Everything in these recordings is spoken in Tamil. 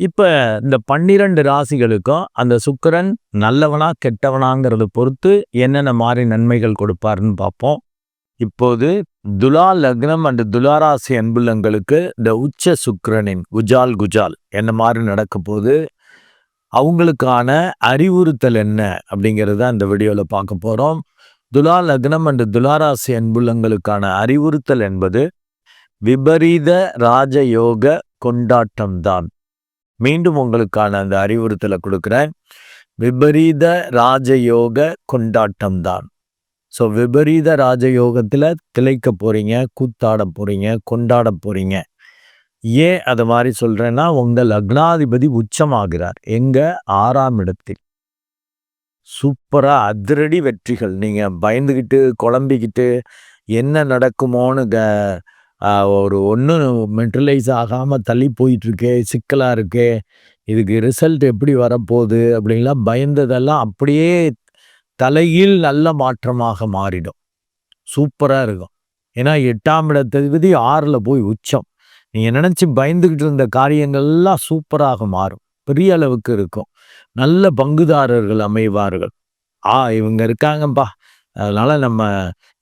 இப்போ இந்த பன்னிரண்டு ராசிகளுக்கும் அந்த சுக்கரன் நல்லவனா கெட்டவனாங்கிறத பொறுத்து என்னென்ன மாதிரி நன்மைகள் கொடுப்பாருன்னு பார்ப்போம். இப்போது துலா லக்னம் அண்ட் துலாராசி அன்புள்ளங்களுக்கு இந்த உச்ச சுக்கரனின் குஜால் குஜால் என்ன மாதிரி நடக்க போது அவங்களுக்கான அறிவுறுத்தல் என்ன அப்படிங்கிறத அந்த வீடியோவில் பார்க்க போகிறோம் துலா லக்னம் அண்ட் துலாராசி அன்புள்ளங்களுக்கான அறிவுறுத்தல் என்பது விபரீத ராஜயோக கொண்டாட்டம்தான். மீண்டும் உங்களுக்கான அந்த அறிவுறுத்தலை கொடுக்குறேன். விபரீத ராஜயோக கொண்டாட்டம் தான் ஸோ விபரீத ராஜயோகத்தில் திளைக்க போகிறீங்க கூத்தாட போகிறீங்க கொண்டாட போகிறீங்க ஏன் அதை மாதிரி சொல்கிறேன்னா உங்கள் லக்னாதிபதி உச்சமாகிறார். எங்கள் ஆறாம் இடத்தில். சூப்பராக அதிரடி வெற்றிகள். நீங்கள் பயந்துக்கிட்டு குழம்பிக்கிட்டு என்ன நடக்குமோன்னு க ஒரு ஒன்றும் மெட்ரலைஸ் ஆகாமல் தள்ளி போயிட்டுருக்கு சிக்கலாக இருக்கு இதுக்கு ரிசல்ட் எப்படி வரப்போகுது அப்படின்லாம் பயந்ததெல்லாம் அப்படியே தலையில் நல்ல மாற்றமாக மாறிடும். சூப்பராக இருக்கும். ஏன்னா எட்டாம் இடத்ததிபதி ஆறில் போய் உச்சம். நீங்கள் நினச்சி பயந்துக்கிட்டு இருந்த காரியங்கள்லாம் சூப்பராக மாறும். பெரிய அளவுக்கு இருக்கும். நல்ல பங்குதாரர்கள் அமைவார்கள். ஆ இவங்க இருக்காங்கப்பா. அதனால் நம்ம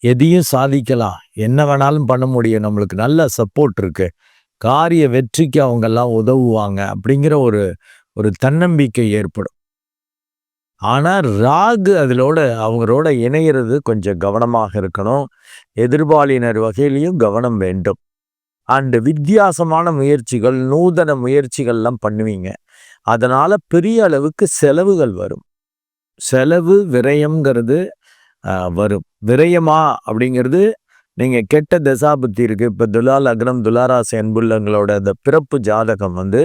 எதையும் சாதிக்கலாம். என்ன வேணாலும் பண்ண முடியும். நம்மளுக்கு நல்ல சப்போர்ட் இருக்குது காரிய வெற்றிக்கு அவங்கெல்லாம் உதவுவாங்க அப்படிங்கிற ஒரு ஒரு தன்னம்பிக்கை ஏற்படும். ஆனால் ராகு அதிலோட அவங்களோட இணையிறது கொஞ்சம் கவனமாக இருக்கணும். எதிர்பாலினர் வகையிலையும் கவனம் வேண்டும். அண்டு வித்தியாசமான முயற்சிகள் நூதன முயற்சிகள்லாம் பண்ணுவீங்க. அதனால் பெரிய அளவுக்கு செலவுகள் வரும். செலவு விரயம்ங்கிறது வரும். விரயமா அப்படிங்கிறது நீங்கள் கெட்ட தசாபுத்தி இருக்குது இப்போ துலா லக்னம் துலாராசி அன்புள்ளங்களோட அந்த பிறப்பு ஜாதகம் வந்து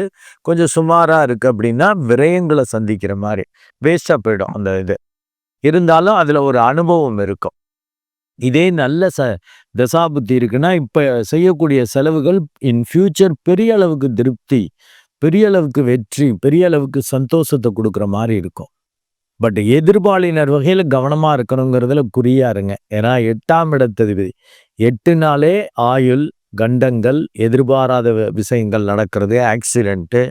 கொஞ்சம் சுமாராக இருக்குது அப்படின்னா விரயங்களை சந்திக்கிற மாதிரி வேஸ்ட்டாக போயிடும் அந்த இது. இருந்தாலும் அதில் ஒரு அனுபவம் இருக்கும். இதே நல்ல ச தசாபுத்தி இருக்குன்னா இப்போ செய்யக்கூடிய செலவுகள் இன் ஃபியூச்சர் பெரிய அளவுக்கு திருப்தி பெரிய அளவுக்கு வெற்றி பெரிய அளவுக்கு சந்தோஷத்தை கொடுக்குற மாதிரி இருக்கும். பட் எதிர்பாலினர் வகையில் கவனமாக இருக்கணுங்கிறதுல குறியா இருங்க. ஏன்னா எட்டாம் இடத்ததிபதி. எட்டு நாளே ஆயுள் கண்டங்கள் எதிர்பாராத விஷயங்கள் நடக்கிறது ஆக்சிடென்ட்டு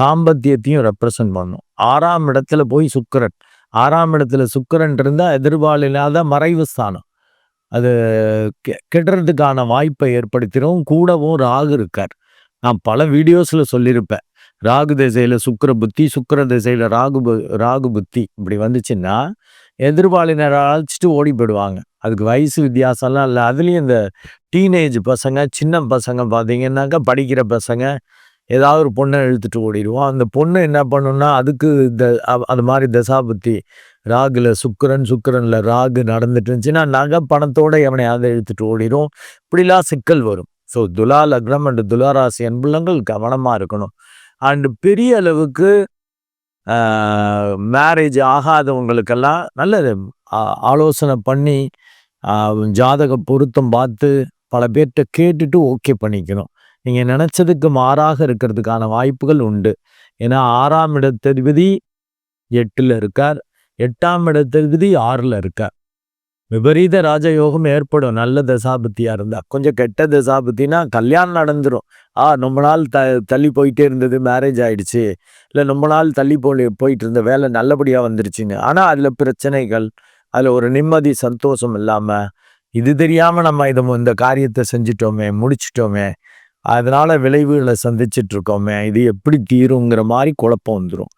தாம்பத்தியத்தையும் ரெப்ரசன்ட் பண்ணும். ஆறாம் இடத்துல போய் சுக்கரன். ஆறாம் இடத்துல சுக்கரன் இருந்தால் எதிர்பாலில்லாத மறைவு ஸ்தானம். அது கெடுறதுக்கான வாய்ப்பை ஏற்படுத்திடும் கூடவும் ராகு இருக்கார். நான் பல வீடியோஸில் சொல்லியிருப்பேன். ராகு திசையில் சுக்கர புத்தி சுக்கர திசையில் ராகு ராகு புத்தி இப்படி வந்துச்சுன்னா எதிர்பாலினர் அழைச்சிட்டு ஓடி போயிடுவாங்க. அதுக்கு வயசு வித்தியாசம்லாம் இல்லை. அதுலேயும் இந்த டீனேஜ் பசங்க சின்ன பசங்க பார்த்தீங்கன்னாக்கா படிக்கிற பசங்க ஏதாவது ஒரு பொண்ணை இழுத்துட்டு ஓடிடுவோம். அந்த பொண்ணு என்ன பண்ணுன்னா அதுக்கு இந்த அது மாதிரி தசாபுத்தி ராகுல சுக்கரன் சுக்கரனில் ராகு நடந்துட்டு இருந்துச்சுன்னா நகை பணத்தோட அதை இழுத்துட்டு ஓடிடும் இப்படிலாம் சிக்கல் வரும். ஸோ துலா லக்னம் அண்டு துலாராசி அன்புலங்கள் கவனமாக இருக்கணும். அண்டு பெரிய அளவுக்கு மேரேஜ் ஆகாதவங்களுக்கெல்லாம் நல்ல ஆலோசனை பண்ணி ஜாதக பொருத்தம் பார்த்து பல பேர்கிட்ட கேட்டுட்டு ஓகே பண்ணிக்கணும். நீங்கள் நினச்சதுக்கு மாறாக இருக்கிறதுக்கான வாய்ப்புகள் உண்டு. ஏன்னா ஆறாம் இடத்ததிபதி எட்டில் இருக்கார். எட்டாம் இடத்ததிபதி ஆறில் இருக்கார். விபரீத ராஜயோகம் ஏற்படும். நல்ல தசாபத்தியாக இருந்தால் கொஞ்சம் கெட்ட தசாபத்தினா கல்யாணம் நடந்துடும் ஆ ரொம்ப நாள் த தள்ளி போயிட்டே இருந்தது. மேரேஜ் ஆயிடுச்சு. இல்லை ரொம்ப நாள் தள்ளி போ போயிட்டு இருந்த வேலை நல்லபடியாக வந்துருச்சுன்னு. ஆனால் அதில் பிரச்சனைகள் அதில் ஒரு நிம்மதி சந்தோஷம் இல்லாமல் இது தெரியாமல் நம்ம இதை இந்த காரியத்தை செஞ்சிட்டோமே முடிச்சிட்டோமே அதனால் விளைவுகளை சந்திச்சிட்ருக்கோமே இது எப்படி தீருங்கிற மாதிரி குழப்பம் வந்துடும்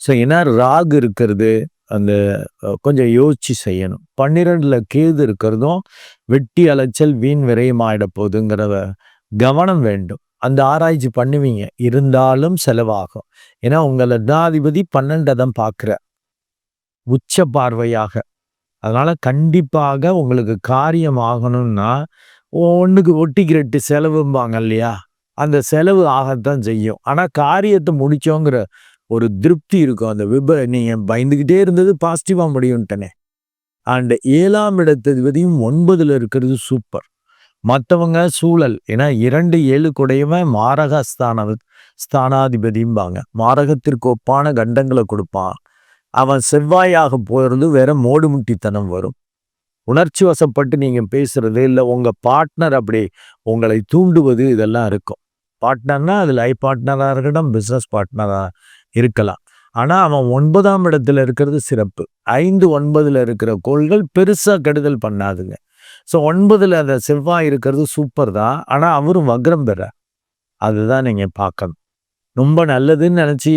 ஸோ ஏன்னா ராகு இருக்கிறது அந்த கொஞ்சம் யோசிச்சு செய்யணும். பன்னிரெண்டில் கேது இருக்கிறதும் வெட்டி அலைச்சல் வீண் விரயமாயிட போகுதுங்கிறத கவனம் வேண்டும். அந்த ஆராய்ச்சி பண்ணுவீங்க. இருந்தாலும் செலவாகும். ஏன்னா உங்கள் லக்னாதிபதி பன்னெண்டதம் பார்க்குற உச்ச பார்வையாக. அதனால கண்டிப்பாக உங்களுக்கு காரியம் ஆகணும்னா ஒன்றுக்கு ஒட்டிக்கிரட்டு செலவும்பாங்க இல்லையா? அந்த செலவு ஆகத்தான் செய்யும். ஆனால் காரியத்தை முடிச்சோங்கிற ஒரு திருப்தி இருக்கும். அந்த விப நீங்கள் பயந்துக்கிட்டே இருந்தது பாசிட்டிவாக முடியும்ட்டனே. அண்ட் ஏழாம் இடத்ததிபதியும் ஒன்பதில் இருக்கிறது சூப்பர் மற்றவங்க சூழல் ஏன்னா இரண்டு ஏழு குடையவன் மாரக ஸ்தான ஸ்தானாதிபதியும்பாங்க. மாரகத்திற்கு ஒப்பான கண்டங்களை கொடுப்பான். அவன் செவ்வாயாக போயிருந்து வேற மோடுமுட்டித்தனம் வரும். உணர்ச்சி வசப்பட்டு நீங்கள் பேசுறது இல்லை உங்கள் பார்ட்னர் அப்படி உங்களை தூண்டுவது இதெல்லாம் இருக்கும். பார்ட்னர்னா அது லைஃப் பார்ட்னராக இருக்கட்டும் பிஸ்னஸ் பார்ட்னராக இருக்கலாம். ஆனால் அவன் ஒன்பதாம் இடத்துல இருக்கிறது சிறப்பு. ஐந்து ஒன்பதுல இருக்கிற கோள்கள் பெருசாக கெடுதல் பண்ணாதுங்க. ஸோ ஒன்பதுல அந்த செவ்வாய் இருக்கிறது சூப்பர் தான். ஆனால் அவரும் வக்ரம் பெற அதுதான் நீங்கள் பார்க்கணும். ரொம்ப நல்லதுன்னு நினச்சி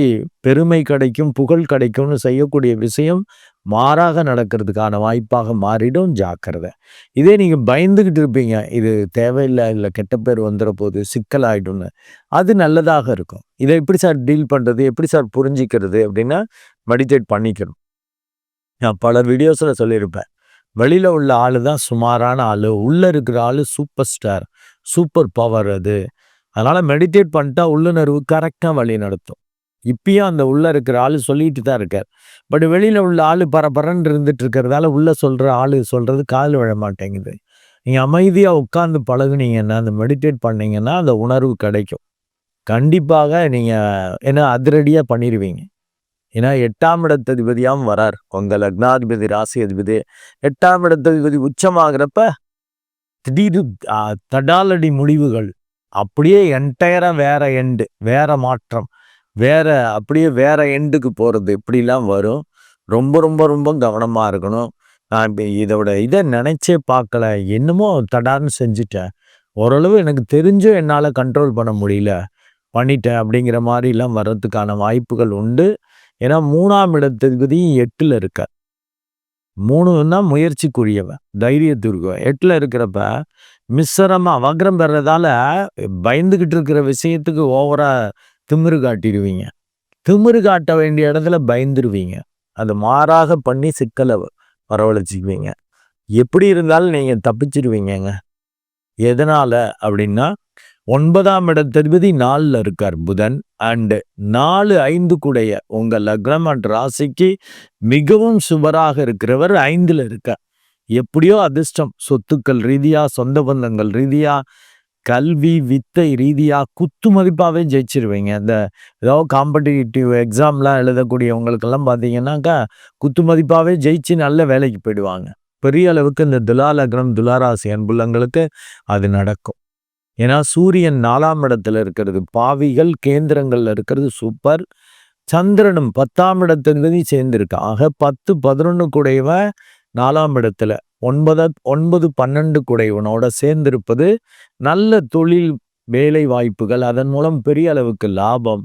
பெருமை கிடைக்கும் புகழ் கிடைக்கும்னு செய்யக்கூடிய விஷயம் மாறாக நடக்கிறதுக்கான வாய்ப்பாக மாறிடும். ஜாக்கிரதை. இதே நீங்கள் பயந்துக்கிட்டு இருப்பீங்க இது தேவையில்லை இல்லை கெட்ட பேர் வந்துட போது சிக்கலாயிடும்னு. அது நல்லதாக இருக்கும். இதை எப்படி சார் டீல் பண்ணுறது எப்படி சார் புரிஞ்சிக்கிறது அப்படின்னா மெடிடேட் பண்ணிக்கணும். நான் பல வீடியோஸில் சொல்லியிருப்பேன். வெளியில் உள்ள ஆள் தான் சுமாரான ஆள் உள்ளே இருக்கிற ஆள் சூப்பர் ஸ்டார் சூப்பர் பவர் அது. அதனால் மெடிடேட் பண்ணிட்டா உள்ளுணர்வு கரெக்டாக வழி நடத்தும் இப்பயும் அந்த உள்ளே இருக்கிற ஆள் சொல்லிட்டு தான் இருக்கார். பட் வெளியில் உள்ள ஆள் பரபரன்னு இருந்துட்டு இருக்கிறதால உள்ளே சொல்கிற ஆள் சொல்கிறது காதில் விழ மாட்டேங்குது. நீங்கள் அமைதியாக உட்காந்து பழகுனீங்கன்னா அந்த மெடிடேட் பண்ணிங்கன்னா அந்த உணர்வு கிடைக்கும். கண்டிப்பாக நீங்கள் ஏன்னா அதிரடியாக பண்ணிடுவீங்க ஏன்னா எட்டாம் இடத்ததிபதியாகவும் வரார். உங்கள் லக்னாதிபதி ராசி அதிபதி எட்டாம் இடத்ததிபதி உச்சமாகிறப்ப திடீர் தடாலடி முடிவுகள் அப்படியே என்டையராக வேற எண்டு வேற மாற்றம். வேற அப்படியே வேற எண்டுக்கு போகிறது இப்படிலாம் வரும். ரொம்ப ரொம்ப ரொம்ப கவனமாக இருக்கணும். நான் இப்போ இதோட இதை நினச்சே பார்க்கல. என்னமோ தடார்னு செஞ்சுட்டேன். ஓரளவு எனக்கு தெரிஞ்சும் என்னால் கண்ட்ரோல் பண்ண முடியல. பண்ணிட்டேன் அப்படிங்கிற மாதிரிலாம் வர்றதுக்கான வாய்ப்புகள் உண்டு. ஏன்னா மூணாம் இடத்ததிபதியும் எட்டில் இருக்க. மூணுன்னா முயற்சிக்குரியவன் தைரியத்திற்குவன் எட்டில் இருக்கிறப்ப மிஸ்ஸரமாக வக்ரம் பெறதால பயந்துக்கிட்டு இருக்கிற விஷயத்துக்கு ஓவராக திமிரு காட்டிடுவீங்க. திமிரு காட்ட வேண்டிய இடத்துல பயந்துருவீங்க. அது மாறாக பண்ணி சிக்கலை வரவழைச்சிக்குவீங்க எப்படி இருந்தாலும் நீங்கள் தப்பிச்சிருவீங்கங்க. எதனால் அப்படின்னா ஒன்பதாம் இடத்ததிபதி நாலில் இருக்கார் புதன். அண்டு நாலு ஐந்து கூடைய உங்கள் லக்னம் அண்ட் ராசிக்கு மிகவும் சுவராக இருக்கிறவர் ஐந்தில் இருக்கார். எப்படியோ அதிர்ஷ்டம் சொத்துக்கள் ரீதியாக சொந்த பந்தங்கள் ரீதியாக கல்வி வித்தை ரீதியாக குத்து மதிப்பாகவே ஜெயிச்சிருவீங்க. இந்த ஏதோ காம்படிட்டிவ் எக்ஸாம்லாம் எழுதக்கூடியவங்களுக்கெல்லாம் பார்த்தீங்கன்னாக்கா குத்து மதிப்பாகவே ஜெயிச்சு நல்ல வேலைக்கு போயிடுவாங்க. பெரிய அளவுக்கு இந்த துலாலக்னம் துலாராசி அன்புள்ளங்களுக்கு அது நடக்கும். ஏன்னா சூரியன் நாலாம் இடத்துல இருக்கிறது பாவிகள் கேந்திரங்களில் இருக்கிறது சூப்பர் சந்திரனும் பத்தாம் இடத்துலேயும் சேர்ந்திருக்கு ஆக பத்து பதினொன்று கூடையவன் நாலாம் இடத்துல ஒன்பது ஒன்பது பன்னெண்டு குடைவனோட சேர்ந்திருப்பது நல்ல தொழில் வேலை வாய்ப்புகள் அதன் மூலம் பெரிய அளவுக்கு லாபம்.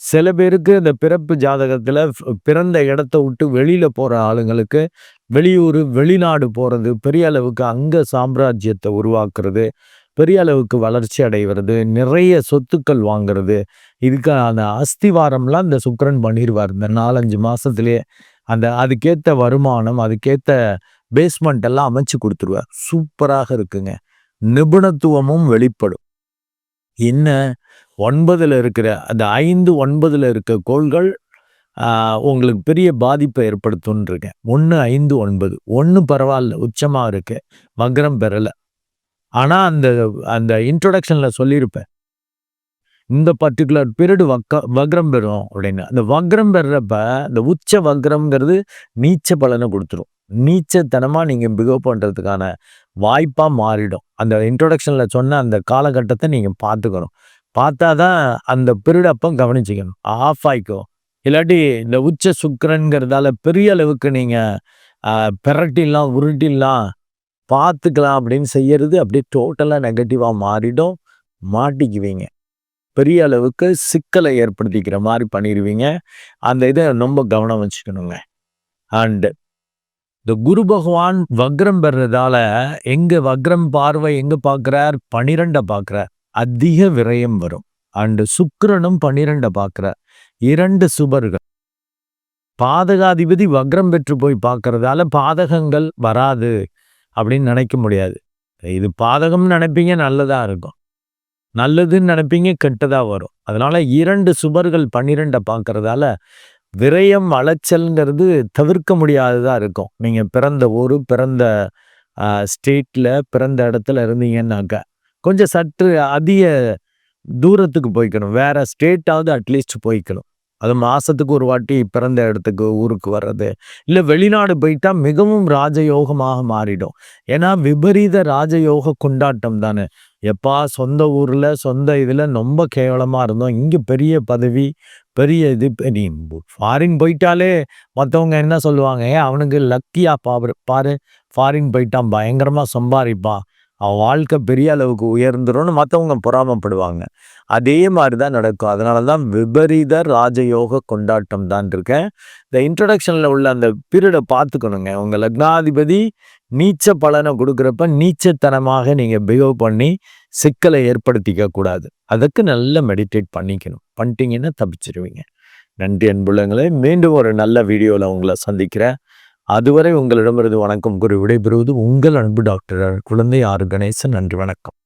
சில பேருக்கு இந்த பிறப்பு ஜாதகத்தில் பிறந்த இடத்த விட்டு வெளியில் போகிற ஆளுங்களுக்கு வெளியூர் வெளிநாடு போகிறது பெரிய அளவுக்கு அங்க சாம்ராஜ்யத்தை உருவாக்குறது பெரிய அளவுக்கு வளர்ச்சி அடைகிறது நிறைய சொத்துக்கள் வாங்குறது. இதுக்கு அந்த அஸ்திவாரம்லாம் இந்த சுக்கரன் பண்ணிடுவார் இந்த நாலஞ்சு மாதத்துலேயே அந்த அதுக்கேற்ற வருமானம் அதுக்கேற்ற பேஸ்மெண்ட் எல்லாம் அமைச்சு கொடுத்துருவார். சூப்பராக இருக்குங்க. நிபுணத்துவமும் வெளிப்படும். என்ன? ஒன்பதில் இருக்கிற அந்த ஐந்து ஒன்பதில் இருக்க கோள்கள் உங்களுக்கு பெரிய பாதிப்பை ஏற்படுத்தும்ன்றிருக்கேன் ஒன்று ஐந்து ஒன்பது. ஒன்று பரவாயில்ல உச்சமாக இருக்கு. வக்ரம் பெறலை. ஆனால் அந்த அந்த இன்ட்ரொடக்ஷனில் சொல்லியிருப்பேன். இந்த பர்டிகுலர் பீரியடு வக்க வக்ரம் பெறும் அப்படின்னு. அந்த வக்ரம் பெறப்ப இந்த உச்ச வக்ரம்ங்கிறது நீச்ச பலனை கொடுத்துரும். நீச்சத்தனமாக நீங்கள் பிகவ் பண்ணுறதுக்கான வாய்ப்பாக மாறிடும். அந்த இன்ட்ரொடக்ஷனில் சொன்ன அந்த காலகட்டத்தை நீங்கள் பார்த்துக்கணும். பார்த்தா தான் அந்த பீரியட் அப்போ கவனிச்சிக்கணும். ஆஃப் ஆகிக்கும் இல்லாட்டி இந்த உச்ச சுக்கரன்கிறதால பெரிய அளவுக்கு நீங்கள் பெரட்டிலாம் உருட்டிலாம் பார்த்துக்கலாம் அப்படின்னு செய்யறது அப்படியே டோட்டலாக நெகட்டிவாக மாறிடும். மாட்டிக்குவீங்க. பெரிய அளவுக்கு சிக்கலை ஏற்படுத்திக்கிற மாதிரி பண்ணிடுவீங்க அந்த இதை ரொம்ப கவனம் வச்சுக்கணுங்க. அண்டு இந்த குரு பகவான் வக்ரம் பெறதால எங்க வக்ரம் பார்வை எங்க பார்க்கிறார் பனிரெண்ட பார்க்கிறார் அதிக விரயம் வரும். அண்டு சுக்கரனும் பனிரெண்ட பார்க்கிறார் இரண்டு சுபர்கள். பாதகாதிபதி வக்ரம் பெற்று போய் பார்க்கறதால பாதகங்கள் வராது அப்படின்னு நினைக்க முடியாது. இது பாதகம்னு நினைப்பீங்க நல்லதாக இருக்கும். நல்லதுன்னு நினைப்பீங்க கெட்டதாக வரும். அதனால் இரண்டு சுபர்கள் பன்னிரெண்டை பார்க்குறதால விரயம் அலைச்சல்ங்கிறது தவிர்க்க முடியாததாக இருக்கும். நீங்கள் பிறந்த ஊர் பிறந்த ஸ்டேட்டில் பிறந்த இடத்துல இருந்தீங்கன்னாக்க கொஞ்சம் சற்று அதிக தூரத்துக்கு போய்க்கணும். வேறு ஸ்டேட்டாவது அட்லீஸ்ட் போய்க்கணும். அது மாதத்துக்கு ஒரு வாட்டி பிறந்த இடத்துக்கு ஊருக்கு வர்றது இல்லை வெளிநாடு போயிட்டால் மிகவும் ராஜயோகமாக மாறிடும். ஏன்னா விபரீத ராஜயோக கொண்டாட்டம் தானே. எப்பா சொந்த ஊரில் சொந்த இதில் ரொம்ப கேவலமாக இருந்தோம். இங்கே பெரிய பதவி பெரிய இது நீ ஃபாரின் போயிட்டாலே மற்றவங்க என்ன சொல்லுவாங்க? ஏன் அவனுக்கு லக்கியா பாரு பாரு ஃபாரின் போயிட்டான் பயங்கரமாக சம்பாதிப்பான். அவன் வாழ்க்கை பெரிய அளவுக்கு உயர்ந்துரும்னு மற்றவங்க பொறாமப்படுவாங்க. அதே மாதிரி தான் நடக்கும். அதனால தான் விபரீத ராஜயோக கொண்டாட்டம் தான் இருக்கேன். இந்த இன்ட்ரடக்ஷனில் உள்ள அந்த பீரியடை பார்த்துக்கணுங்க. உங்கள் லக்னாதிபதி நீச்ச பலனை கொடுக்குறப்ப நீச்சத்தனமாக நீங்கள் பிஹேவ் பண்ணி சிக்கலை ஏற்படுத்திக்க கூடாது. அதுக்கு நல்ல மெடிடேட் பண்ணிக்கணும். பண்ணிட்டீங்கன்னா தப்பிச்சிருவீங்க. நன்றி அன்புள்ளங்களே மீண்டும் ஒரு நல்ல வீடியோவில் உங்களை சந்திக்கிறேன். அதுவரை உங்களிடமிருந்து வணக்கம் கூறி விடைபெறுவது உங்கள் அன்பு டாக்டர் குழந்தை ஆறு கணேசன். நன்றி வணக்கம்.